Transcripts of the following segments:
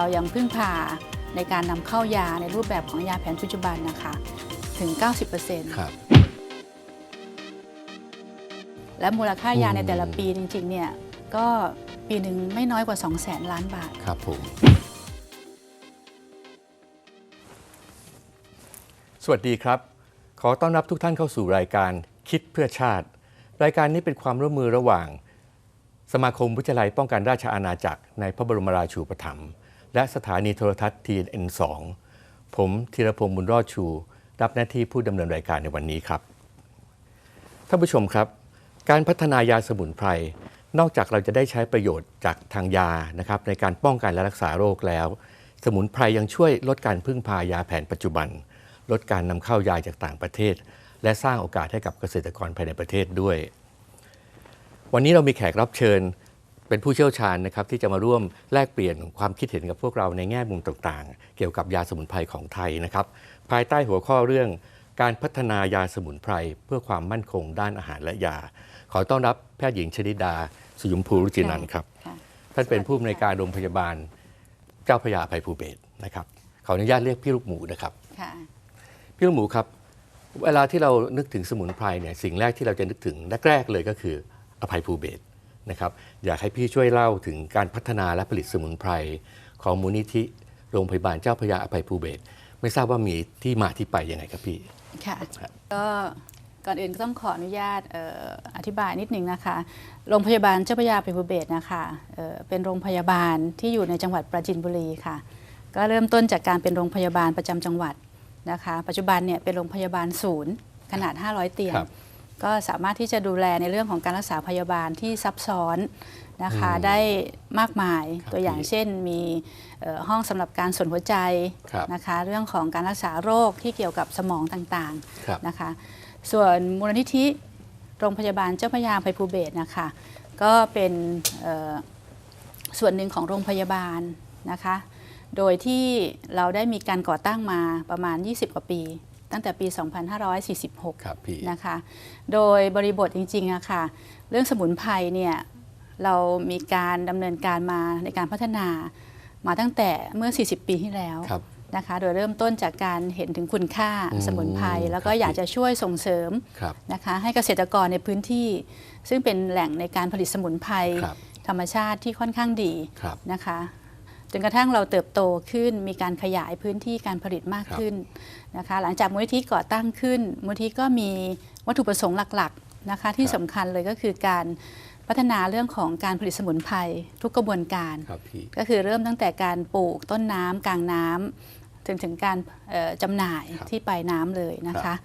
เรายังพึ่งพาในการนำเข้ายาในรูปแบบของยาแผนปัจจุบันนะคะถึง 90%ครับ และมูลค่ายาอืมในแต่ละปีจริงๆเนี่ยก็ปีหนึ่งไม่น้อยกว่า 2 0 0แสนล้านบาท ครับผม สวัสดีครับ ขอต้อนรับทุกท่านเข้าสู่รายการคิดเพื่อชาติ รายการนี้เป็นความร่วมมือระหว่าง สมาคมวิทยาลัยป้องกันราชอาณาจักรในพระบรมราชูปถัมภ์ และสถานีโทรทัศน์ TN2 ผมธีรพงศ์บุญรอดชู รับหน้าที่ผู้ดำเนินรายการในวันนี้ครับท่านผู้ชมครับ การพัฒนายาสมุนไพรนอกจากเราจะได้ใช้ประโยชน์จากทางยานะครับในการป้องกันและรักษาโรคแล้ว สมุนไพรยังช่วยลดการพึ่งพายาแผนปัจจุบัน ลดการนำเข้ายาจากต่างประเทศ และสร้างโอกาสให้กับเกษตรกรภายในประเทศด้วย วันนี้เรามีแขกรับเชิญ เป็นผู้เชี่ยวชาญนะครับที่จะมาร่วมแลกเปลี่ยนความคิดเห็นกับพวกเราในแง่มุมต่างๆ เกี่ยวกับยาสมุนไพรของไทยนะครับ ภายใต้หัวข้อเรื่องการพัฒนายาสมุนไพรเพื่อความมั่นคงด้านอาหารและยา ขอต้อนรับแพทย์หญิงชนิดา สุยุมพูรุจินันท์ครับค่ะท่านเป็นผู้อำนวยการโรงพยาบาลเจ้าพระยาอภัยภูเบศรนะครับ ขออนุญาตเรียกพี่ลูกหมูนะครับค่ะพี่ลูกหมูครับ เวลาที่เรานึกถึงสมุนไพรเนี่ยสิ่งแรกที่เราจะนึกถึงแรกๆเลยก็คืออภัยภูเบศร นะครับอยากให้พี่ช่วยเล่าถึงการพัฒนาและผลิตสมุนไพร ของมูลนิธิโรงพยาบาลเจ้าพระยาอภัยภูเบศรไม่ทราบว่ามีที่มาที่ไปยังไงครับพี่ค่ะครับก็ก่อนอื่นก็ต้องขออนุญาตเอ่ออธิบายนิดนึงนะคะ โรงพยาบาลเจ้าพระยาภิภูเบศรนะคะเอ่อเป็นโรงพยาบาลที่อยู่ในจังหวัดปราจีนบุรีค่ะ ก็เริ่มต้นจากการเป็นโรงพยาบาลประจำจังหวัดนะคะ ปัจจุบันเนี่ยเป็นโรงพยาบาลศูนย์ขนาด 500 เตียงครับ ก็สามารถที่จะดูแลในเรื่องของการรักษาพยาบาลที่ซับซ้อนนะคะอืมได้มากมายครับตัวอย่างพี่เช่นมีเอ่อห้องสำหรับการส่วนหัวใจครับนะคะเรื่องของการรักษาโรคที่เกี่ยวกับสมองต่างครับๆนะคะส่วนมูลนิธิโรงพยาบาลเจ้าพระยาภัยภูเบศรนะคะก็เป็นเอ่อส่วนหนึ่งของโรงพยาบาลนะคะโดยที่เราได้มีการก่อตั้งมาประมาณ 20 กว่าปี ตั้งแต่ปี 2546ครับพี่นะคะ โดยบริบทจริงๆอะค่ะ เรื่องสมุนไพรเนี่ยเรามีการดำเนินการมาในการพัฒนามาตั้งแต่เมื่อ 40 ปีที่แล้วครับนะคะ โดยเริ่มต้นจากการเห็นถึงคุณค่าอืมสมุนไพรแล้วก็ครับอยากจะช่วยส่งเสริมครับนะคะให้เกษตรกรในพื้นที่ ซึ่งเป็นแหล่งในการผลิตสมุนไพรครับธรรมชาติที่ค่อนข้างดีครับนะคะจนกระทั่งเราเติบโตขึ้นมีการขยายพื้นที่การผลิตมากครับขึ้น นะคะหลังจากมูลนิธิก่อตั้งขึ้น มูลนิธิก็มีวัตถุประสงค์หลักๆนะคะที่ครับสำคัญเลยก็คือการพัฒนาเรื่องของการผลิตสมุนไพรทุกกระบวนการครับพี่ก็คือเริ่มตั้งแต่การปลูกต้นน้ำกลางน้ำถึงถึงการเอ่อจำหน่ายครับที่ปลายน้ำเลยนะครัคะบ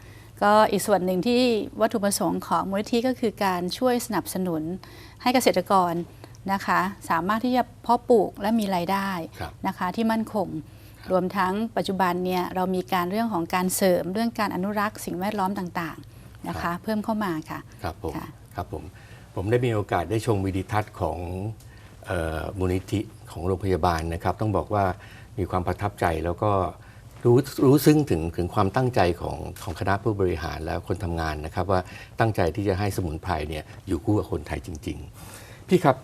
ก็อีกส่วนหนึ่งที่วัตถุประสงค์ของมูลนิธิก็คือการช่วยสนับสนุนให้เกษตรกรนะคะ สามารถที่จะเพาะปลูกและมีรายได้ครับนะคะที่มั่นคงค รับรวมทั้งปัจจุบันเนี่ยเรามีการเรื่องของการเสริมเรื่องการอนุรักษ์สิ่งแวดล้อมต่างๆนะคะ เพิ่มเข้ามาค่ะครับผมค่ะครับผมผมได้มีโอกาสได้ชมวิดีทัศน์ของเอ่อมูลนิธิของโรงพยาบาลนะครับ ต้องบอกว่ามีความประทับใจแล้วก็รู้รู้ซึ้งถึงถึงความตั้งใจของของคณะผู้บริหารและคนทำงานนะครับ ว่าตั้งใจที่จะให้สมุนไพรเนี่ยอยู่คู่กับคนไทยจริง ๆ พี่ครับ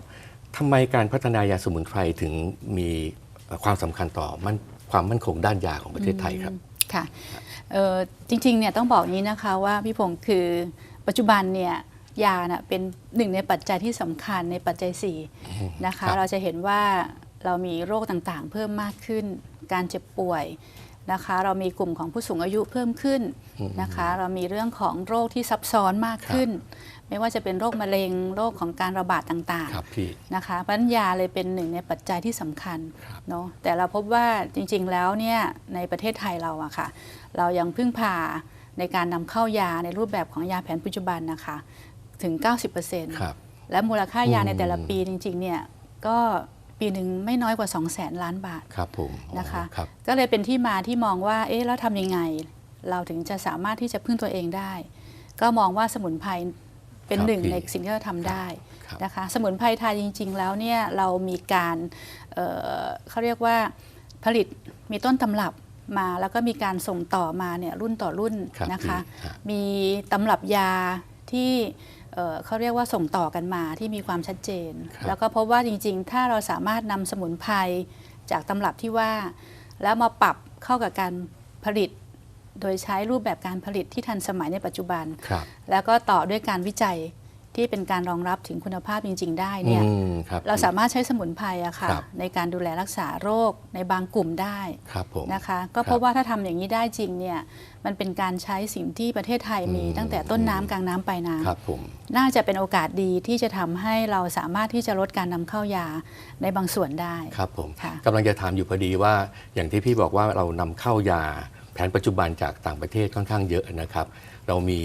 ทำไมการพัฒนายาสมุนไพรถึงมีเอ่อความสำคัญต่อมัน ความมั่นคงด้านยาของประเทศไทยครับค่ะเอ่อจริงๆเนี่ยต้องบอกอย่างนี้นะคะว่าพี่พงศ์คือปัจจุบันเนี่ยยาน่ะเป็นหนึ่งในปัจจัยที่สำคัญในปัจจัย4นะคะครับเราจะเห็นว่าเรามีโรคต่างๆ เพิ่มมากขึ้น การเจ็บป่วย นะคะ เรามีกลุ่มของผู้สูงอายุเพิ่มขึ้นนะคะ เรามีเรื่องของโรคที่ซับซ้อนมากขึ้น ไม่ว่าจะเป็นโรคมะเร็งโรคของการระบาดต่างๆครับพี่นะคะเพราะฉะนั้นยาเลยเป็นหนึ่งในปัจจัยที่สำคัญครับเนาะแต่เราพบว่าจริงๆแล้วเนี่ยในประเทศไทยเราอะค่ะ เรายังพึ่งพาในการนำเข้ายาในรูปแบบของยาแผนปัจจุบันนะคะถึง 90%ครับและมูลค่ายาอืมในแต่ละปีจริงๆเนี่ยก็ ปีหนึ่งไม่น้อยกว่า 2 0 0แสนล้านบาทครับผมอ๋อนะคะครับก็เลยเป็นที่มาที่มองว่าเอ๊ะแล้วทำยังไง เราถึงจะสามารถที่จะพึ่งตัวเองได้ ก็มองว่าสมุนไพรเป็นครับหนึ่งพี่ในสิ่งที่เราทำได้ครับนะคะสมุนไพรไทยจริง ๆ แล้วเนี่ยเรามีการเอ่อเขาเรียกว่าผลิตมีต้นตำรับมาแล้วก็มีการส่งต่อมาเนี่ยรุ่นต่อรุ่นครับนะคะพี่ฮะมีตำรับยาที่ เอ่อเขาเรียกว่าส่งต่อกันมาที่มีความชัดเจนครับแล้วก็พบว่าจริงๆ ถ้าเราสามารถนำสมุนไพรจากตำรับที่ว่า แล้วมาปรับเข้ากับการผลิต โดยใช้รูปแบบการผลิตที่ทันสมัยในปัจจุบันครับแล้วก็ต่อด้วยการวิจัย ที่เป็นการรองรับถึงคุณภาพจริง ๆ ได้เนี่ยอืมครับเราสามารถใช้สมุนไพรอะค่ะครับในการดูแลรักษาโรคในบางกลุ่มได้ครับผมนะคะ ก็ครับเพราะว่าถ้าทำอย่างนี้ได้จริงเนี่ยมันเป็นการใช้สิ่งที่ประเทศไทยมีอืมตั้งแต่ต้นน้ำกลางน้ำปลายน้ำครับผมน่าจะเป็นโอกาสดีที่จะทำให้เราสามารถที่จะลดการนำเข้ายาในบางส่วนได้ครับผมค่ะกำลังจะถามอยู่พอดีว่าอย่างที่พี่บอกว่าเรานำเข้ายาแผนปัจจุบันจากต่างประเทศค่อนข้างเยอะนะครับ เรามี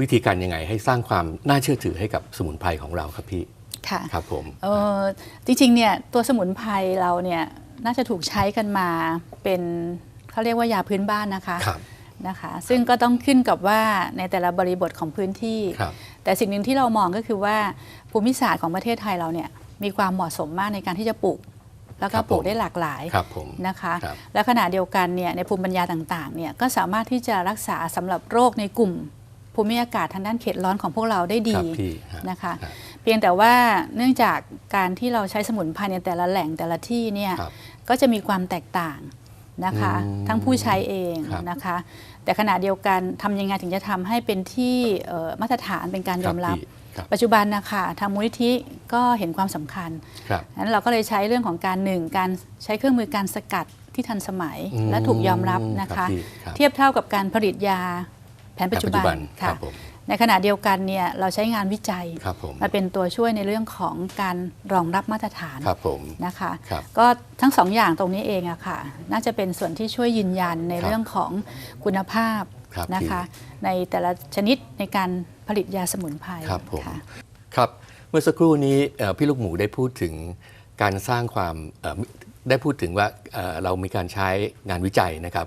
วิธีการยังไงให้สร้างความน่าเชื่อถือให้กับสมุนไพรของเราครับพี่ค่ะครับผมเออจริงๆเนี่ยตัวสมุนไพรเราเนี่ยน่าจะถูกใช้กันมาเป็นเขาเรียกว่ายาพื้นบ้านนะคะครับนะคะซึ่งก็ต้องขึ้นกับว่าในแต่ละบริบทของพื้นที่ครับแต่สิ่งหนึ่งที่เรามองก็คือว่าภูมิศาสตร์ของประเทศไทยเราเนี่ยมีความเหมาะสมมากในการที่จะปลูก แล้วก็ครับผมปลูกได้หลากหลายครับผมนะคะครับและขณะเดียวกันเนี่ยในภูมิปัญญาต่างๆเนี่ยก็สามารถที่จะรักษาสำหรับโรคในกลุ่ม ภูมิอากาศทางด้านเขตร้อนของพวกเราได้คดีรับพี่ฮะนะคะครับเพียงแต่ว่าเนื่องจากการที่เราใช้สมุนไพรในแต่ละแหล่งแต่ละที่เนี่ยครับก็จะมีความแตกต่างนะคะอืมทั้งผู้ใช้เองครับนะคะ แต่ขณะเดียวกันทำยังไงถึงจะทำให้เป็นที่เอ่อมาตรฐานเป็นการยอมรับพี่ครับ ปัจจุบันนะคะทางมูลนิธิก็เห็นความสำคัญครับนั้นเราก็เลยใช้เรื่องของการหนึ่งการใช้เครื่องมือการสกัดที่ทันสมัยอืมและถูกยอมรับนะครัคะบพี่ครับเทียบเท่ากับการผลิตยา แผนปัจจุบันคค่ะรับผมในขณะเดียวกันเนี่ยเราใช้งานวิจัยครับผมมาเป็นตัวช่วยในเรื่องของการรองรับมาตรฐานครับผมนะคะครับก็ทั้งสองอย่างตรงนี้เองอะค่ะ น่าจะเป็นส่วนที่ช่วยยืนยันในครับเรื่องของคุณภาพครับนะคะพี่ในแต่ละชนิดในการผลิตยาสมุนไพรครับผมค่ะครับเมื่อสักครู่นี้เอ่อพี่ลูกหมูได้พูดถึงการสร้างความเอ่อได้พูดถึงว่าเอ่อเรามีการใช้งานวิจัยนะครับ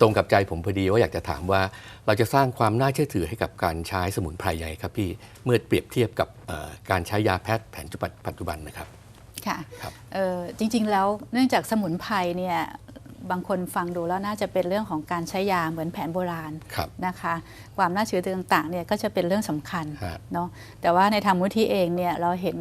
ตรงกับใจผมพอดีว่าอยากจะถามว่าเราจะสร้างความน่าเชื่อถือให้กับการใช้สมุนไพรยังไงครับพี่เมื่อเปรียบเทียบกับเอ่อการใช้ยาแพทย์แผนปัจจุบันนะครับค่ะครับเอ่อจริงๆแล้วเนื่องจากสมุนไพรเนี่ยบางคนฟังดูแล้วน่าจะเป็นเรื่องของการใช้ยาเหมือนแผนโบราณครับนะคะ ความน่าเชื่อถือต่างๆเนี่ยก็จะเป็นเรื่องสำคัญฮะเนาะแต่ว่าในทางมูลที่เองเนี่ยเราเห็น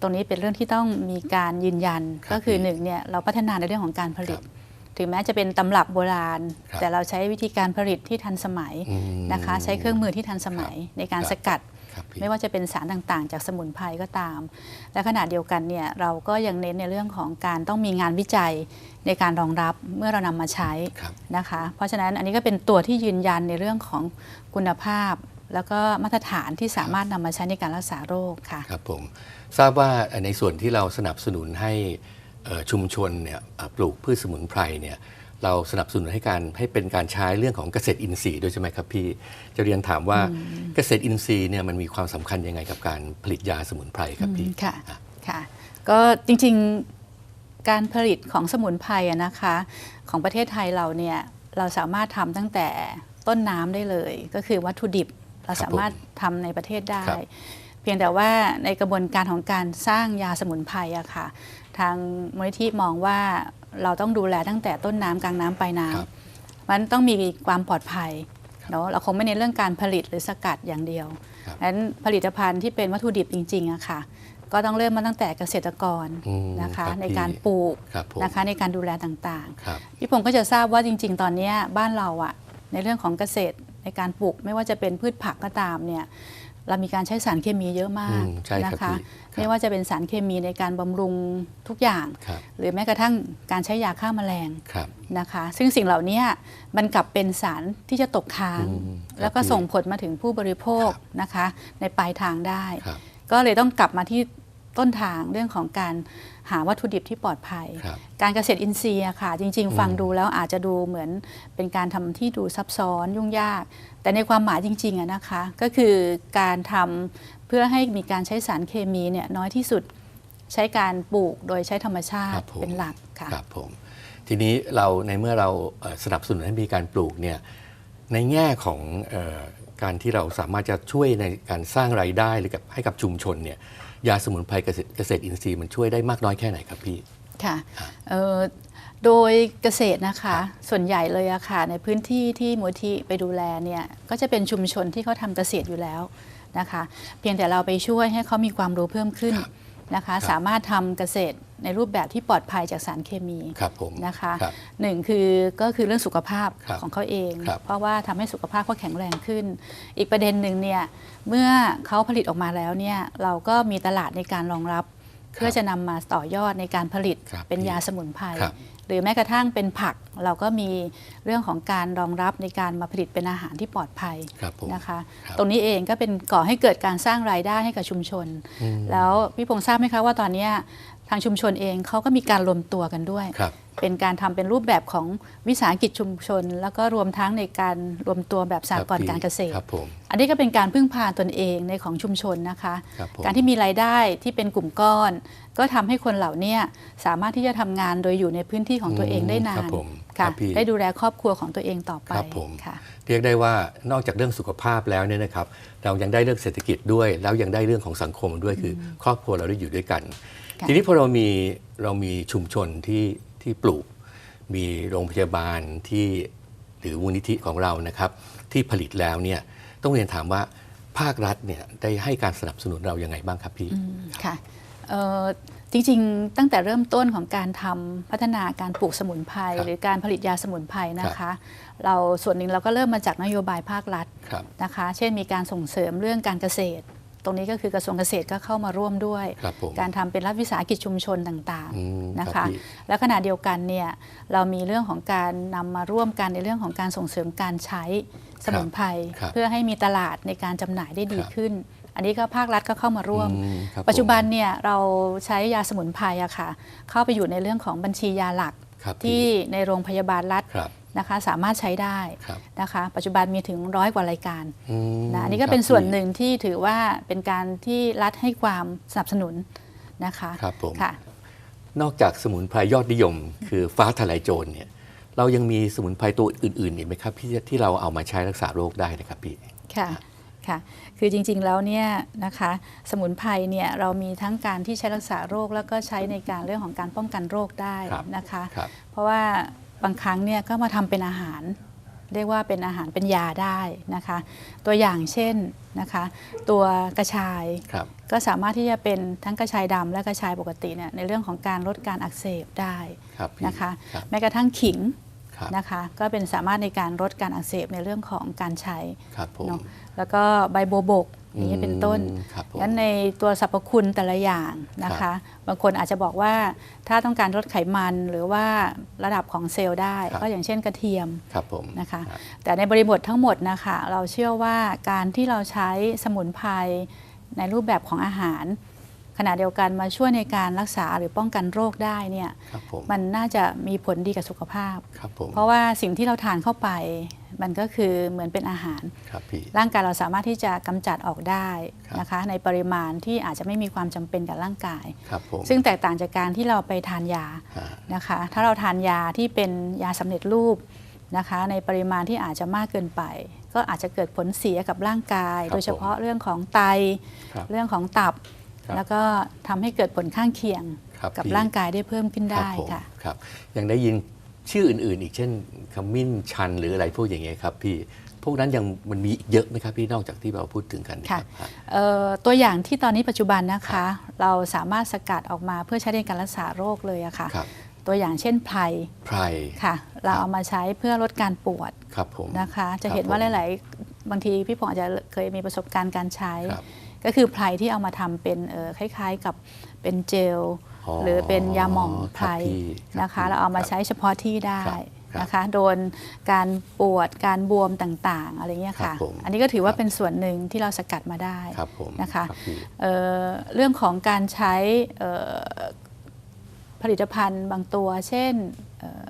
ตรงนี้เป็นเรื่องที่ต้องมีการยืนยันครับก็คือพี่หนึ่งเนี่ยเราพัฒนาในเรื่องของการผลิตครับ ถึงแม้จะเป็นตำรับโบราณครับแต่เราใช้วิธีการผลิตที่ทันสมัยอืมนะคะ ใช้เครื่องมือที่ทันสมัยในการครับสกัดครับพี่ไม่ว่าจะเป็นสารต่างๆ จากสมุนไพรก็ตาม และขณะเดียวกันเนี่ยเราก็ยังเน้นในเรื่องของการต้องมีงานวิจัยในการรองรับเมื่อเรานำมาใช้ครับนะคะ เพราะฉะนั้นอันนี้ก็เป็นตัวที่ยืนยันในเรื่องของคุณภาพ แล้วก็มาตรฐานที่สามารถนำมาใช้ในการรักษาโรคค่ะครับผมทราบว่าในส่วนที่เราสนับสนุนให้เอ่อ ชุมชนเนี่ยเอ่อปลูกพืชสมุนไพรเนี่ยเราสนับสนุนให้การให้เป็นการใช้เรื่องของเกษตรอินทรีย์ด้วยใช่ไหมครับพี่ จะเรียนถามว่าเกษตรอินทรีย์เนี่ยมันมีความสำคัญยังไงกับการผลิตยาสมุนไพรครับพี่ค่ะอะค่ะก็จริงๆการผลิตของสมุนไพรอะนะคะของประเทศไทยเราเนี่ยเราสามารถทำตั้งแต่ต้นน้ำได้เลย ก็คือวัตถุดิบเราสามารถทำในประเทศได้ครับเพียงแต่ว่าในกระบวนการของการสร้างยาสมุนไพรอะค่ะ ทางมูลนิธิมองว่าเราต้องดูแลตั้งแต่ต้นน้ำกลางน้ำปลายน้ครับำมันต้องมีความปลอดภัยเนาะเราคงไม่เน้นเรื่องการผลิตหรือสกัดอย่างเดียวครับดังนั้นผลิตภัณฑ์ที่เป็นวัตถุดิบจริงๆอะค่ะ ก็ต้องเริ่มมาตั้งแต่เกษตรกรอืมนะคะครับในการพี่ปลูกครับผมนะคะในการดูแลต่างครับๆพี่พงศ์ก็จะทราบว่าจริง ๆ ตอนเนี้ยบ้านเราอะในเรื่องของเกษตรในการปลูกไม่ว่าจะเป็นพืชผักก็ตามเนี่ย เรามีการใช้สารเคมีเยอะมากอืมใช่ครับนะคะพี่ครับไม่ว่าจะเป็นสารเคมีในการบำรุงทุกอย่างครับหรือแม้กระทั่งการใช้ยาฆ่าแมลงครับนะคะ ซึ่งสิ่งเหล่านี้มันกลับเป็นสารที่จะตกค้างอืมแล้วก็ครับส่งผลมาถึงผู้บริโภคครับนะคะ ในปลายทางได้ครับก็เลยต้องกลับมาที่ต้นทางเรื่องของการ หาวัตถุดิบที่ปลอดภัยครับการเกษตรอินทรีย์อะค่ะ จริง ๆ ฟังดูแล้วอาจจะดูเหมือนเป็นการทำที่ดูซับซ้อนยุ่งยาก แต่ในความหมายจริงๆอะนะคะก็คือการทำเพื่อให้มีการใช้สารเคมีเนี่ยน้อยที่สุดใช้การปลูกโดยใช้ธรรมชาครัติบผมเป็นหลักค่ะครับผมทีนี้เราในเมื่อเราเอ่อสนับสนุนให้มีการปลูกเนี่ยในแง่ของเออ การที่เราสามารถจะช่วยในการสร้างรายได้หรือกับให้กับชุมชนเนี่ยยาสมุนไพรเกษตรเกษตรอินทรีย์มันช่วยได้มากน้อยแค่ไหนครับพี่ค่ะเอ่อโดยเกษตรนะคะส่วนใหญ่เลยอะค่ะในพื้นที่ที่มูลที่ไปดูแลเนี่ยก็จะเป็นชุมชนที่เขาทำเกษตรอยู่แล้วนะคะ เพียงแต่เราไปช่วยให้เขามีความรู้เพิ่มขึ้นครับนะคะครับสามารถทำเกษตร ในรูปแบบที่ปลอดภัยจากสารเคมีครับผมนะคะครับหนึ่งคือก็คือเรื่องสุขภาพครับของเขาเองครับเพราะว่าทำให้สุขภาพเขาแข็งแรงขึ้น อีกประเด็นหนึ่งเนี่ยเมื่อเขาผลิตออกมาแล้วเนี่ยเราก็มีตลาดในการรองรับ เพื่อจะนำมาต่อยอดในการผลิตครับเป็นยาสมุนไพรครับหรือแม้กระทั่งเป็นผักเราก็มีเรื่องของการรองรับในการมาผลิตเป็นอาหารที่ปลอดภัยครับผมนะคะครับตรงนี้เองก็เป็นก่อให้เกิดการสร้างรายได้ให้กับชุมชนอืมแล้วพี่พงษ์ทราบไหมคะว่าตอนเนี้ย ทางชุมชนเองเขาก็มีการรวมตัวกันด้วยครับเป็นการทำเป็นรูปแบบของวิสาหกิจชุมชน แล้วก็รวมทั้งในการรวมตัวแบบสากลการเกษตรครับผมอันนี้ก็เป็นการพึ่งพาตนเองในของชุมชนนะคะครับผมการที่มีรายได้ที่เป็นกลุ่มก้อน ก็ทำให้คนเหล่าเนี้สามารถที่จะทำงานโดยอยู่ในพื้นที่ของตัวเองได้นาครันบผมค่ะครับพี่ได้ดูแลครอบครัวของตัวเองต่อไปครับผมค่ะเรียกได้ว่านอกจากเรื่องสุขภาพแล้วเนี่ยนะครับ เรายังได้เรื่องเศรษฐกิจด้วย แล้วยังได้เรื่องของสังคมด้วยคืออครอบครัวเราได้อยู่ด้วยกันค่ะ ทีนี้พอเรามีเรามีชุมชนที่ที่ปลูก มีโรงพยาบาลที่หรือมูลนิธิของเรานะครับ ที่ผลิตแล้วเนี่ยต้องเรียนถามว่าภาครัฐเนี่ยได้ให้การสนับสนุนเรายังไงบ้างครับพี่ค่ะเอ่อจริงๆ ตั้งแต่เริ่มต้นของการทำพัฒนาการปลูกสมุนไพรครับหรือการผลิตยาสมุนไพรนะคะ เราส่วนหนึ่งเราก็เริ่มมาจากนโยบายภาครัฐครับนะคะ เช่นมีการส่งเสริมเรื่องการเกษตร ตรงนี้ก็คือกระทรวงเกษตรก็เข้ามาร่วมด้วย ครับผม การทำเป็นรัฐวิสาหกิจชุมชนต่างอืมๆนะครัคะ บพี่ และขณะเดียวกันเนี่ยเรามีเรื่องของการนำมาร่วมกันในเรื่องของการส่งเสริมการใช้สมุนไพรครับเพื่อให้มีตลาดในการจำหน่ายได้ดีครับ ขึ้น อันนี้ก็ภาครัฐก็เข้ามาร่วม อืมครับปัจจุบันผมเนี่ยเราใช้ยาสมุนไพรอะค่ะเข้าไปอยู่ในเรื่องของบัญชียาหลักครับที่ในโรงพยาบาลรัฐ ครับ นะคะสามารถใช้ได้ครับนะคะ ปัจจุบันมีถึงร้อยกว่ารายการอืมนะอันนี้ก็ครับเป็นส่วนพี่หนึ่งที่ถือว่าเป็นการที่รัฐให้ความสนับสนุนนะคะครับผมค่ะนอกจากสมุนไพรยอดนิยม คือฟ้าทลายโจรเนี่ยเรายังมีสมุนไพรตัวอื่นๆอีกไหมครับที่ที่เราเอามาใช้รักษาโรคได้นะครับพี่ค่ะค่ะคือจริงๆแล้วเนี่ยนะคะสมุนไพรเนี่ยเรามีทั้งการที่ใช้รักษาโรค แล้วก็ใช้ในการเรื่องของการป้องกันโรคได้ครับนะคะครับเพราะว่า บางครั้งเนี่ยก็มาทำเป็นอาหาร เรียกว่าเป็นอาหารเป็นยาได้นะคะ ตัวอย่างเช่นนะคะ ตัวกระชายครับก็สามารถที่จะเป็นทั้งกระชายดำและกระชายปกติเนี่ยในเรื่องของการลดการอักเสบได้ครับพี่นะคะครับแม้กระทั่งขิงครับ นะคะก็เป็นสามารถในการลดการอักเสบในเรื่องของการใช้ครับผมเนาะแล้วก็ใบโบวบกอย่างนี้เป็นต้นอืมครับผมงั้นในตัวสรรพคุณแต่ละอย่างนะครัคะบบางคนอาจจะบอกว่าถ้าต้องการลดไขมันหรือว่าระดับของเซลล์ได้ครับก็อย่างเช่นกระเทียมครับผมนะคะรับแต่ในบริบททั้งหมดนะคะ เราเชื่อว่าการที่เราใช้สมุนไพรในรูปแบบของอาหาร ขณะเดียวกันมาช่วยในการรักษาหรือป้องกันโรคได้เนี่ยครับผมมันน่าจะมีผลดีกับสุขภาพครับผมเพราะว่าสิ่งที่เราทานเข้าไป มันก็คือเหมือนเป็นอาหารครับพี่ร่างกายเราสามารถที่จะกำจัดออกได้ครับนะคะ ในปริมาณที่อาจจะไม่มีความจำเป็นกับร่างกายครับผมซึ่งแตกต่างจากการที่เราไปทานยาฮะนะคะ ถ้าเราทานยาที่เป็นยาสำเร็จรูปนะคะในปริมาณที่อาจจะมากเกินไป ก็อาจจะเกิดผลเสียกับร่างกายครับโดยเฉพาะเรื่องของไตครับเรื่องของตับครับ แล้วก็ทำให้เกิดผลข้างเคียงครับกับพี่ร่างกายได้เพิ่มขึ้นครับได้ผมค่ะครับยังได้ยินชื่ออื่น ๆ อีกเช่นขมิ้นชันหรืออะไรพวกอย่างเงี้ยครับพี่พวกนั้นยังมันมีอีกเยอะไหมครับพี่นอกจากที่เราพูดถึงกันเนยค่ะรับฮะเอ่อตัวอย่างที่ตอนนี้ปัจจุบันนะคะ เราสามารถสกัดออกมาเพื่อใช้ในการรักษาโรคเลยอะค่ะครับตัวอย่างเช่นไพรไพรค่ะ เราครับเอามาใช้เพื่อลดการปวดครับผมนะคะ จะครับเห็นว่าผมหลาย ๆ บางทีพี่พงษ์อาจจะเคยมีประสบการณ์การใช้ครับ ก็คือไพรที่เอามาทำเป็นเอ่อคล้ายๆกับเป็นเจลอ๋อหรือเป็นยาหม่องไพรครับพี่ครับนะคะพี่เราเอามาครับใช้เฉพาะที่ได้ครับครับนะคะโดนการปวดการบวมต่างๆ อะไรเงี้ยครัค่ะบผมอันนี้ก็ถือว่าครับเป็นส่วนหนึ่งที่เราสกัดมาได้ครับผมนะคะรับพี่เอ่อเรื่องของการใช้เอ่อผลิตภัณฑ์บางตัว เช่นเอ่อ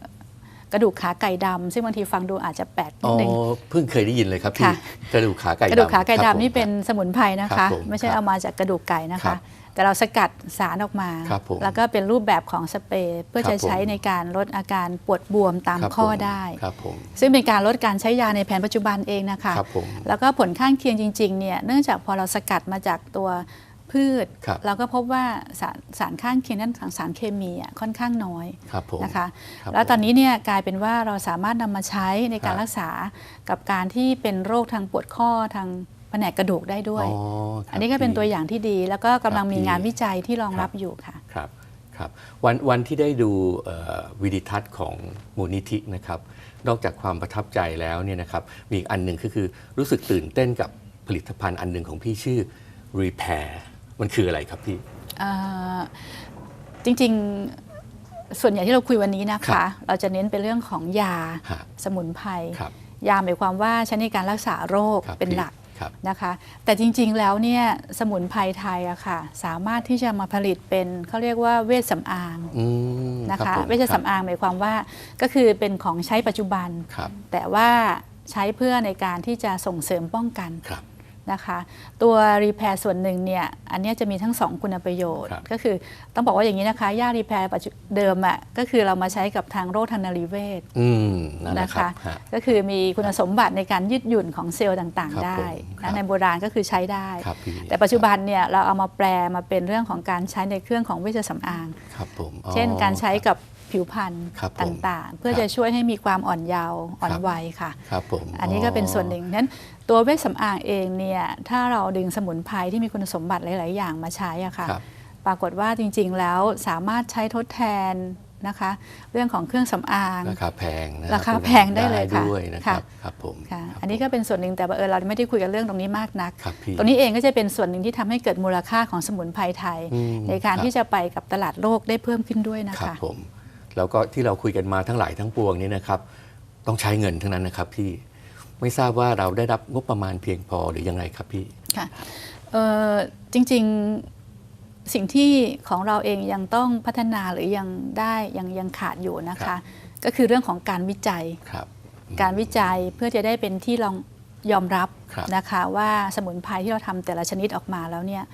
กระดูกขาไก่ดำซึ่งบางทีฟังดูอาจจะแปลกนิอ๋ดอนึงเพิ่งเคยได้ยินเลยครับพี่ค่ะกระดูกขาไก่ดำกระดูกขาไก่ครับผมดำนี่เป็นสมุนไพรนะครัคะบผมไม่ใช่ครับเอามาจากกระดูกไก่นะครัคะบแต่เราสกัดสารออกมาครับผมแล้วก็เป็นรูปแบบของสเปรย์เพื่อครับจะใช้ผมในการลดอาการปวดบวมตามครับข้อผมได้ครับผมซึ่งเป็นการลดการใช้ยาในแผนปัจจุบันเองนะคะครับผมแล้วก็ผลข้างเคียงจริงๆเนี่ยเนื่องจากพอเราสกัดมาจากตัว พืชครับเราก็พบว่าสารสารข้างเคียงด้านของสารเคมีอะค่อนข้างน้อยครับผมนะคะครับแล้วตอนนี้เนี่ยกลายเป็นว่าเราสามารถนำมาใช้ในการครับรักษากับการที่เป็นโรคทางปวดข้อทางแผนกกระดูกได้ด้วยอ๋อครับอันนี้ก็เป็นพี่ตัวอย่างที่ดี แล้วก็กำลังครับมีพี่งานวิจัยที่รองครับรับอยู่ค่ะ ครับ ครับ วันวันที่ได้ดูเอ่อวิดีทัศน์ของมูลนิธินะครับ นอกจากความประทับใจแล้วเนี่ยนะครับ มีอีกอันหนึ่งก็คือรู้สึกตื่นเต้นกับผลิตภัณฑ์อันหนึ่งของพี่ชื่อ Repair มันคืออะไรครับพี่เอ่อจริงๆส่วนใหญ่ที่เราคุยวันนี้นะครัคะบเราจะเน้นเป็นเรื่องของยาฮะสมุนไพรครับยาหมายความว่าใช้ในการรักษาโรคครับเป็นพี่หลักครับนะคะ แต่จริงๆแล้วเนี่ยสมุนไพรไทยอะค่ะ สามารถที่จะมาผลิตเป็นเขาเรียกว่าเวชสำอางอืมนะรัคะบผมเวชสำอางหมายความว่าก็คือเป็นของใช้ปัจจุบันครับแต่ว่าใช้เพื่อในการที่จะส่งเสริมป้องกันครับ นะคะตัวรีแพร์ส่วนหนึ่งเนี่ยอันเนี้ยจะมีทั้งสองคุณประโยชน์ครับก็คือต้องบอกว่าอย่างนี้นะคะยารีแพร์ปัจจุเดิมอะก็คือเรามาใช้กับทางโรคทางนารีเวชอืมนั่นแหละนะครัคะบฮะก็คือมีคุณสมบัติในการยืดหยุ่นของเซลล์ต่างครับๆได้ผมครันะบในโบราณก็คือใช้ได้ครับพี่แต่ปัจจุบันเนี่ยเราเอามาแปลมาเป็นเรื่องของการใช้ในเครื่องของเวชสำอางครับผมอ๋อเช่นการใช้กับ ผิวพรรณครับผมต่างๆ เพื่อครับจะช่วยให้มีความอ่อนเยาว์อ่อนครับ วัยค่ะ ครับผมอันนี้ก็เป็นส่วนหนึ่งนั้นตัวเวชสำอางเองเนี่ยถ้าเราดึงสมุนไพรที่มีคุณสมบัติหลาย ๆ อย่างมาใช้อะค่ะ ครับ ปรากฏว่าจริง ๆ แล้วสามารถใช้ทดแทนนะคะ เรื่องของเครื่องสำอาง ราคาแพงนะราคาแพงได้เลยค่ะด้วยนะครับค่ะ ครับผมค่ะครับอันนี้ก็เป็นส่วนหนึ่งแต่บังเออเราไม่ได้คุยกันเรื่องตรงนี้มากนัก ครับพี่ตรงนี้เองก็จะเป็นส่วนหนึ่งที่ทำให้เกิดมูลค่าของสมุนไพรไทย อืมในการครับที่จะไปกับตลาดโลกได้เพิ่มขึ้นด้วยนะครัคะบผม แล้วก็ที่เราคุยกันมาทั้งหลายทั้งปวงนี้นะครับ ต้องใช้เงินทั้งนั้นนะครับพี่ไม่ทราบว่าเราได้รับงบประมาณเพียงพอหรือยังไงครับพี่ค่ะเอ่อจริงๆสิ่งที่ของเราเองยังต้องพัฒนาหรือยังได้ยังยังขาดอยู่นะครัคะบก็คือเรื่องของการวิจัยครับการวิจัยเพื่อจะได้เป็นที่รอง ยอมรับครับนะคะว่าสมุนไพรที่เราทำแต่ละชนิดออกมาแล้วเนี่ย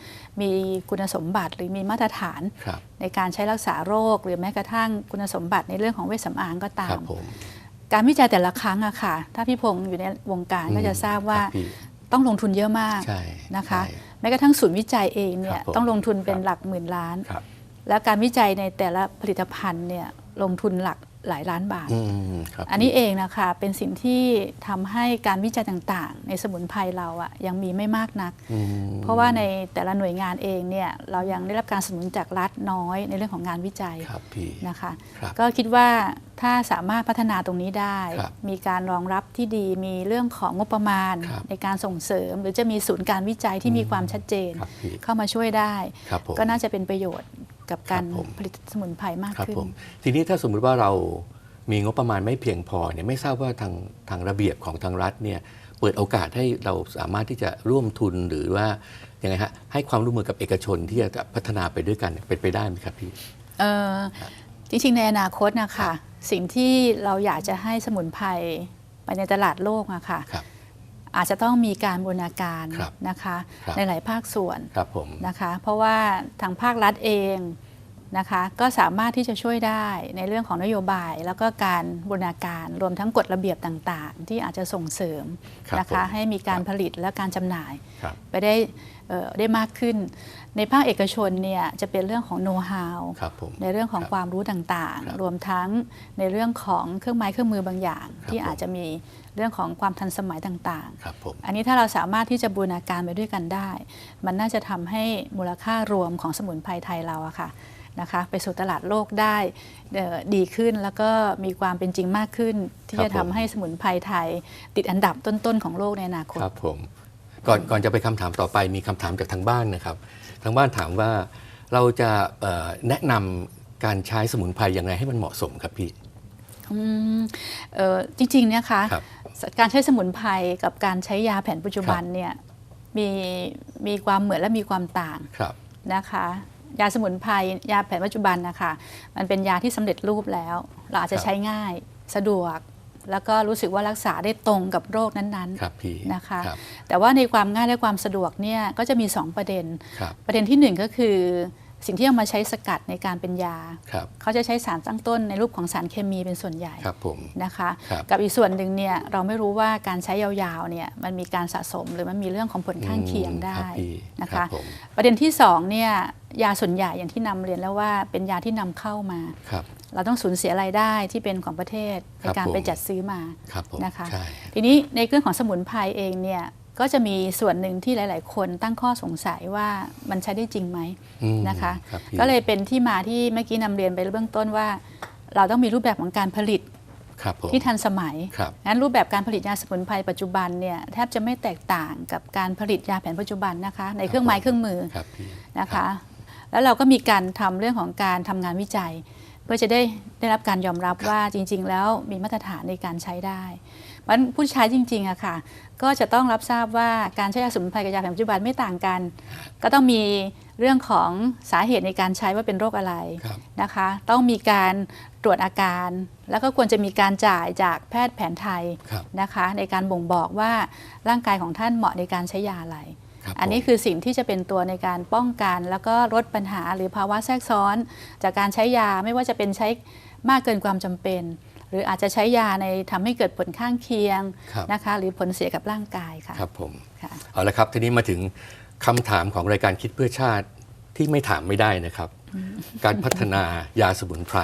มีคุณสมบัติหรือมีมาตรฐานครับในการใช้รักษาโรค หรือแม้กระทั่งคุณสมบัติในเรื่องของเวชสำอางก็ตาครัมบผมการวิจัยแต่ละครั้งอะค่ะ ถ้าพี่พงศ์อยู่ในวงการก็จะทราบว่าครับพี่ต้องลงทุนเยอะมากใช่นะคะใช่แม้กระทั่งศูนย์วิจัยเองเนี่คยรับผมต้องลงทุนเป็นครับหลักหมื่นล้านครับแล้วการวิจัยในแต่ละผลิตภัณฑ์เนี่ยลงทุนหลัก หลายล้านบาทอืมครับอันนี้เองนะคะเป็นสิ่งที่ทำให้การวิจัยต่างๆ ในสมุนไพรเราอะยังมีไม่มากนักอืมเพราะว่าในแต่ละหน่วยงานเองเนี่ยเรายังได้รับการสนับสนุนจากรัฐน้อยในเรื่องของงานวิจัยครับพี่นะคะครับก็คิดว่าถ้าสามารถพัฒนาตรงนี้ได้ครับมีการรองรับที่ดีมีเรื่องของงบประมาณครับในการส่งเสริม หรือจะมีศูนย์การวิจัยที่มีความชัดเจนครับพี่เข้ามาช่วยได้ครับผมก็น่าจะเป็นประโยชน์ กับการครับผมผลิตสมุนไพรมากครับขึ้นผมทีนี้ถ้าสมมุติว่าเรามีงบประมาณไม่เพียงพอเนี่ยไม่ทราบว่าทางทางระเบียบของทางรัฐเนี่ยเปิดโอกาสให้เราสามารถที่จะร่วมทุนหรือว่ายังไงฮะให้ความร่วมมือกับเอกชนที่จะพัฒนาไปด้วยกันเป็นไปได้ไหมครับพี่เอ่อจริงๆ ในอนาคตนะคะสิ่งที่เราอยากจะให้สมุนไพรไปในตลาดโลกอะค่ะครับ อาจจะต้องมีการบูรณาการครับนะคะครับ ในหลายภาคส่วนครับผม นะคะเพราะว่าทางภาครัฐเองนะคะก็สามารถที่จะช่วยได้ในเรื่องของนโยบาย แล้วก็การบูรณาการรวมทั้งกฎระเบียบต่างๆ ที่อาจจะส่งเสริมครับนะคะผมให้มีการครับผลิตและการจำหน่าย ครับ ไปได้เอ่อได้มากขึ้น ในภาคเอกชนเนี่ยจะเป็นเรื่องของโน้ตฮาวครับผมในเรื่องของครับความรู้ต่างครับๆรวมทั้งในเรื่องของเครื่องไม้เครื่องมือบางอย่างครับที่ผมอาจจะมีเรื่องของความทันสมัยต่างครับผมๆอันนี้ถ้าเราสามารถที่จะบูรณาการไปด้วยกันได้ มันน่าจะทำให้มูลค่ารวมของสมุนไพรไทยเราอะค่ะนะคะไปสู่ตลาดโลกได้เอ่อดีขึ้นแล้วก็มีความเป็นจริงมากขึ้น ที่ครับจะทำผมให้สมุนไพรไทย ติดอันดับต้นๆของโลกในอนาคตครับผมก่อนก่อนจะไปคำถามต่อไปมีคำถามจากทางบ้านนะครับ ทางบ้านถามว่าเราจะเอ่อแนะนำการใช้สมุนไพรอย่างไรให้มันเหมาะสมครับพี่อืมเอ่อจริงๆเนี่ยค่ะครับการใช้สมุนไพรกับการใช้ยาแผนปัจจุบันเนี่ยมีมีความเหมือนและมีความต่างครับนะคะยาสมุนไพรยาแผนปัจจุบันนะคะมันเป็นยาที่สำเร็จรูปแล้ว เราอาจจะครับใช้ง่ายสะดวก แล้วก็รู้สึกว่ารักษาได้ตรงกับโรคนั้นครับพี่ๆนะคะครับแต่ว่าในความง่ายและความสะดวกเนี่ยก็จะมี 2 ประเด็นครับประเด็นที่หนึ่งก็คือ สิ่งที่เอามาใช้สกัดในการเป็นยาครับเขาจะใช้สารตั้งต้นในรูปของสารเคมีเป็นส่วนใหญ่ครับผมนะคะครับกับอีกส่วนหนึ่งเนี่ยเราไม่รู้ว่าการใช้ยาวๆเนี่ยมันมีการสะสมหรือมันมีเรื่องของผลข้างเคียงได้ครับพี่นะครัคะบผมประเด็นที่สองเนี่ยยาส่วนใหญ่อย่างที่นำเรียนแล้วว่าเป็นยาที่นำเข้ามาครับเราต้องสูญเสียรายได้ที่เป็นของประเทศในครับการผมไปจัดซื้อมาครับผมนะคะใช่ทีนี้ในเรื่องของสมุนไพรเองเนี่ย ก็จะมีส่วนหนึ่งที่หลาย ๆ คนตั้งข้อสงสัยว่ามันใช้ได้จริงไหมอืมนะคะรับพี่ก็เลยเป็นที่มาที่เมื่อกี้นำเรียนไปเบื้องต้นว่า เราต้องมีรูปแบบของการผลิตครับผมที่ทันสมัยครับงั้นรูปแบบการผลิตยาสมุนไพรปัจจุบันเนี่ยแทบจะไม่แตกต่างกับการผลิตยาแผนปัจจุบันนะคะในเครื่องไม้เครื่องมือครับพี่นะคะ แล้วเราก็มีการทำเรื่องของการทำงานวิจัย เพื่อจะได้ได้รับการยอมรับว่าจริง ๆ แล้วมีมาตรฐานในการใช้ได้เพ ราะฉะนั้นผู้ใช้จริงๆอะค่ะ ก็จะต้องรับทราบว่าการใช้ยาสมุนไพรกับยาแผนปัจจุบันไม่ต่างกัน ก็ต้องมีเรื่องของสาเหตุในการใช้ว่าเป็นโรคอะไรครับนะคะ ต้องมีการตรวจอาการ แล้วก็ควรจะมีการจ่ายจากแพทย์แผนไทยครับนะคะ ในการบ่งบอกว่าร่างกายของท่านเหมาะในการใช้ยาอะไรครับอันนี้ผมคือสิ่งที่จะเป็นตัวในการป้องกัน แล้วก็ลดปัญหาหรือภาวะแทรกซ้อน จากการใช้ยาไม่ว่าจะเป็นใช้มากเกินความจำเป็น หรืออาจจะใช้ยาในทำให้เกิดผลข้างเคียงครับนะคะ หรือผลเสียกับร่างกายค่ะครับผมค่ะเอาละครับทีนี้มาถึงคำถามของรายการคิดเพื่อชาติที่ไม่ถามไม่ได้นะครับ การพัฒนายาสมุนไพร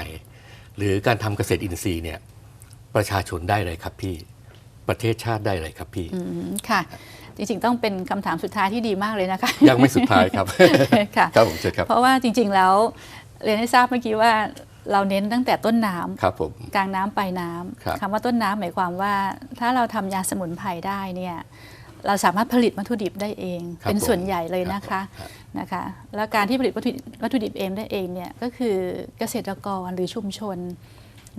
หรือการทำเกษตรอินทรีย์เนี่ยประชาชนได้เลยครับพี่ประเทศชาติได้เลยครับพี่อืมค่ะจริงๆ ต้องเป็นคำถามสุดท้ายที่ดีมากเลยนะคะ ยังไม่สุดท้ายครับ ค่ะครับผมเชิญครับ เพราะว่าจริง ๆ แล้วเรียนให้ทราบเมื่อกี้ว่า เราเน้นตั้งแต่ต้นน้ำครับผมกลางน้ำปลายน้ำครับคำว่าต้นน้ำหมายความว่า ถ้าเราทำยาสมุนไพรได้เนี่ยเราสามารถผลิตวัตถุดิบได้เองครับเป็นส่วนผมใหญ่เลยรับนะคะผมรับนะคะ แล้วการที่ผลิตวัตถุดิบวัตถุดิบเองได้เองเนี่ยก็คือเกษตรกรหรือชุมชน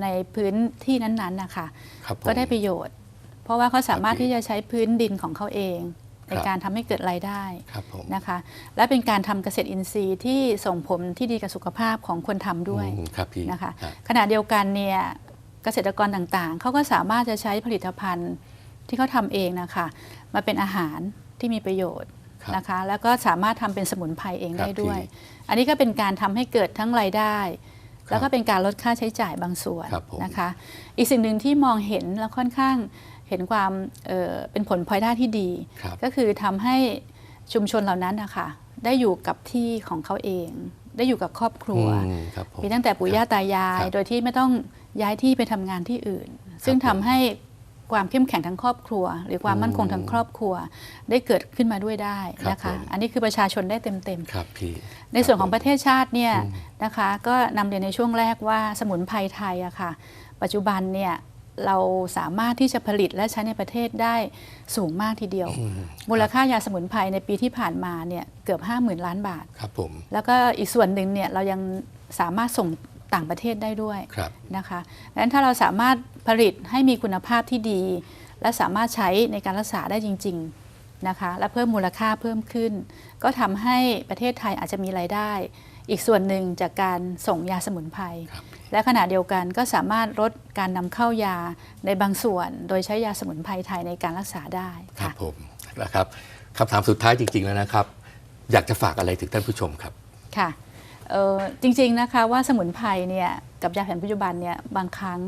ในพื้นที่นั้นๆนะคะครับผมก็ได้ประโยชน์ เพราะว่าเขาสามารถครับที่จะใช้พื้นดินของเขาเอง ในครับการทำให้เกิดรายได้ครับผมนะคะ และเป็นการทำเกษตรอินทรีย์ที่ส่งผลที่ดีกับสุขภาพของคนทำด้วยอืมครับพี่นะคะฮะขณะเดียวกันเนี่ยเกษตรกรต่างๆเขาก็สามารถจะใช้ผลิตภัณฑ์ที่เขาทำเองนะคะมาเป็นอาหารที่มีประโยชน์ครับนะคะแล้วก็สามารถทำเป็นสมุนไพรเองครับได้ด้วยพี่อันนี้ก็เป็นการทำให้เกิดทั้งรายได้ครับแล้วก็เป็นการลดค่าใช้จ่ายบางส่วนครับผมนะคะ อีกสิ่งหนึ่งที่มองเห็นแล้วค่อนข้าง เห็นความเอ่อเป็นผลพลอยได้ที่ดีครับก็คือทำให้ชุมชนเหล่านั้นนะคะได้อยู่กับที่ของเขาเอง ได้อยู่กับครอบครัวอืมครับผมมีตั้งแต่ปู่ย่าตายายครับโดยที่ไม่ต้องย้ายที่ไปทำงานที่อื่น ซึ่งผมทำให้ความเข้มแข็งทั้งครอบครัว หรือความมั่นคงทั้งครอบครัว ได้เกิดขึ้นมาด้วยได้นะครัคะบผมอันนี้คือประชาชนได้เต็มครับพี่ๆในส่วนของคปบผมระเทศชาติเนี่ยนะคะ ก็นำเรียนในช่วงแรกว่าสมุนไพรไทยอะค่ะ ปัจจุบันเนี่ย เราสามารถที่จะผลิตและใช้ในประเทศได้สูงมากทีเดียวอืมมูลค่ายาสมุนไพรในปีที่ผ่านมาเนี่ยเกือบ 50,000 ล้านบาทครับผมแล้วก็อีกส่วนหนึ่งเนี่ยเรายังสามารถส่งต่างประเทศได้ด้วยครับนะคะดังนั้นถ้าเราสามารถผลิตให้มีคุณภาพที่ดี และสามารถใช้ในการรักษาได้จริง ๆนะคะ และเพิ่มมูลค่าเพิ่มขึ้น ก็ทำให้ประเทศไทยอาจจะมีรายได้ อีกส่วนหนึ่งจากการส่งยาสมุนไพรครับและขณะเดียวกันก็สามารถลดการนำเข้ายาในบางส่วน โดยใช้ยาสมุนไพรไทยในการรักษาได้ครับค่ะผมนะครับคำถามสุดท้ายจริง ๆ แล้วนะครับ อยากจะฝากอะไรถึงท่านผู้ชมครับค่ะเอ่อจริง ๆ นะคะว่าสมุนไพรเนี่ยกับยาแผนปัจจุบันเนี่ยบางครั้ง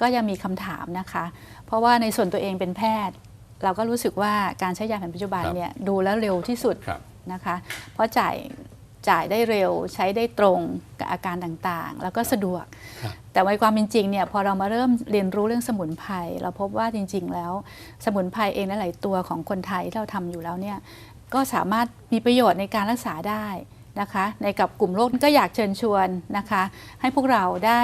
ก็ยังมีคำถามนะคะ เพราะว่าในส่วนตัวเองเป็นแพทย์ เราก็รู้สึกว่าการใช้ยาแผนปัจจุบันครับเนี่ยดูแล้วเร็วที่สุดครับนะคะ เพราะจ่าย จ่ายได้เร็วใช้ได้ตรงกับอาการต่างๆ แล้วก็สะดวกครับแต่ในความเป็นจริงเนี่ยพอเรามาเริ่มเรียนรู้เรื่องสมุนไพรเราพบว่าจริง ๆ แล้วสมุนไพรเองและหลายตัวของคนไทยที่เราทำอยู่แล้วเนี่ยก็สามารถมีประโยชน์ในการรักษาได้นะคะในกับกลุ่มโรคก็อยากเชิญชวนนะคะ ให้พวกเราได้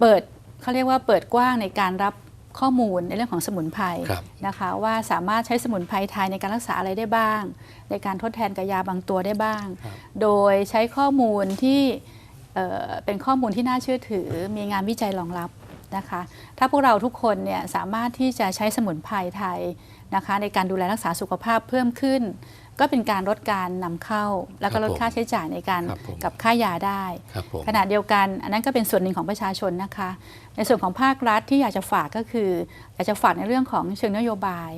เปิดเขาเรียกว่าเปิดกว้างในการรับ ข้อมูลในเรื่องของสมุนไพรครับนะคะว่าสามารถใช้สมุนไพรไทยในการรักษาอะไรได้บ้าง ในการทดแทนกับยาบางตัวได้บ้างครับโดยใช้ข้อมูลที่เอ่อเป็นข้อมูลที่น่าเชื่อถือ มีงานวิจัยรองรับนะคะถ้าพวกเราทุกคนเนี่ยสามารถที่จะใช้สมุนไพรไทยนะคะในการดูแลรักษาสุขภาพเพิ่มขึ้น ก็เป็นการลดการนำเข้า แล้วก็ลดครับผมค่าใช้จ่ายในการครับผมกับค่ายาได้ครับผมขณะเดียวกัน อันนั้นก็เป็นส่วนหนึ่งของประชาชนนะคะ ในส่วนของภาครัฐที่อยากจะฝากก็คืออยากจะฝากในเรื่องของเชิงนโยบาย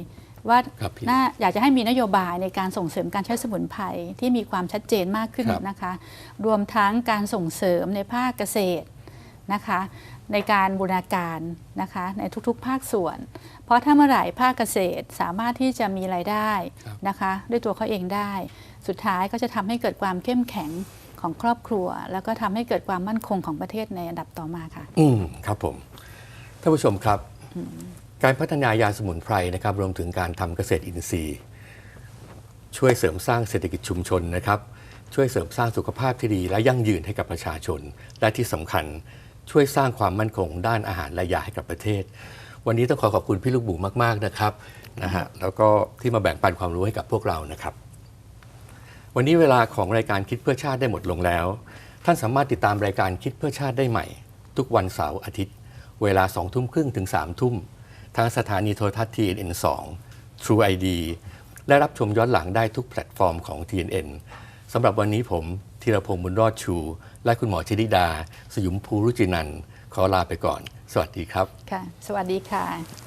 ว่าครับพี่น่าอยากจะให้มีนโยบายในการส่งเสริมการใช้สมุนไพรที่มีความชัดเจนมากขึ้นครับนะคะ รวมทั้งการส่งเสริมในภาคเกษตรนะคะในการบูรณาการนะคะในทุกๆ ภาคส่วน เพราะถ้าเมื่อไหร่ภาคเกษตรสามารถที่จะมีรายได้ครับนะคะ ด้วยตัวเขาเองได้ สุดท้ายก็จะทำให้เกิดความเข้มแข็งของครอบครัว แล้วก็ทำให้เกิดความมั่นคงของประเทศในอันดับต่อมาค่ะ อืมครับผมท่านผู้ชมครับ การพัฒนายาสมุนไพรนะครับ รวมถึงการทำเกษตรอินทรีย์ ช่วยเสริมสร้างเศรษฐกิจชุมชนนะครับ ช่วยเสริมสร้างสุขภาพที่ดีและยั่งยืนให้กับประชาชนและที่สำคัญ ช่วยสร้างความมั่นคงด้านอาหารและยาให้กับประเทศ วันนี้ต้องขอขอบคุณพี่ลูกหมูมาก ๆ นะครับนะฮะแล้วก็ที่มาแบ่งปันความรู้ให้กับพวกเรานะครับ วันนี้เวลาของรายการคิดเพื่อชาติได้หมดลงแล้ว ท่านสามารถติดตามรายการคิดเพื่อชาติได้ใหม่ ทุกวันเสาร์อาทิตย์ เวลา2ทุ่มครึ่งถึง3ทุ่มทางสถานีโทรทัศน์ TNN 2 True ID และรับชมย้อนหลังได้ทุกแพลตฟอร์มของ TNN สำหรับวันนี้ผม ธีรพงศ์บุญรอดชู และคุณหมอชนิดา สยุมภูรุจินันขอลาไปก่อน สวัสดีครับ ค่ะ สวัสดีค่ะ